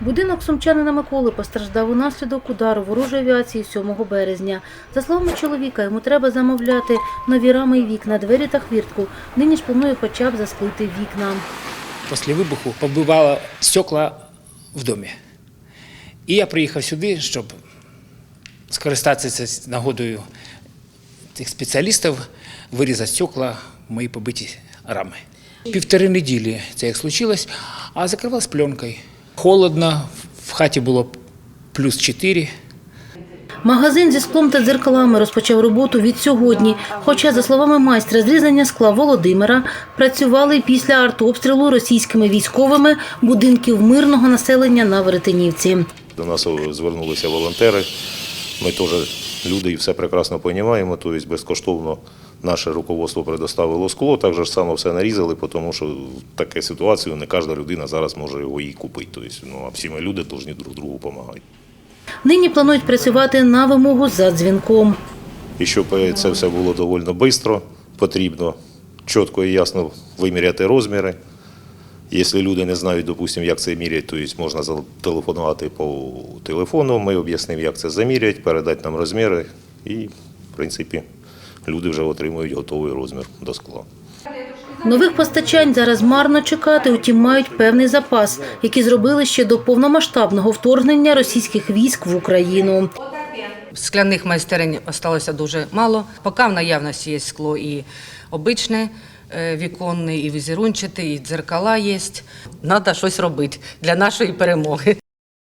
Будинок сумчанина Миколи постраждав унаслідок удару ворожої авіації 7 березня. За словами чоловіка, йому треба замовляти нові рами і вікна, двері та хвіртку. Нині ж планує хоча б засклити вікна. Після вибуху побивало стекла в домі. І я приїхав сюди, щоб скористатися нагодою цих спеціалістів, вирізати стекла в мої побиті рами. Півтори неділі це як случилось, а закривалась пленкою. Холодно, в хаті було плюс 4. Магазин зі склом та дзеркалами розпочав роботу від сьогодні. Хоча, за словами майстра зрізання скла Володимира, працювали після артобстрілу російськими військовими будинків мирного населення на Веретенівці. До нас звернулися волонтери. Ми теж люди і все прекрасно розуміємо. Тобто безкоштовно наше руководство предоставило скло, так же само все нарізали, тому що в таку ситуацію не кожна людина зараз може його і купити. Тобто, ну, а всі ми люди повинні друг другу допомагати. Нині планують працювати на вимогу за дзвінком. І щоб це все було доволі швидко, потрібно чітко і ясно виміряти розміри. Якщо люди не знають, допустимо, як це міряти, то можна зателефонувати по телефону, ми об'яснимо, як це заміряти, передати нам розміри, і, в принципі, люди вже отримують готовий розмір до скла. Нових постачань зараз марно чекати, утім мають певний запас, який зробили ще до повномасштабного вторгнення російських військ в Україну. Скляних майстерень осталося дуже мало. Поки в наявності є скло і обичне, е, віконне, і візерунчате, і дзеркала є. Треба щось робити для нашої перемоги.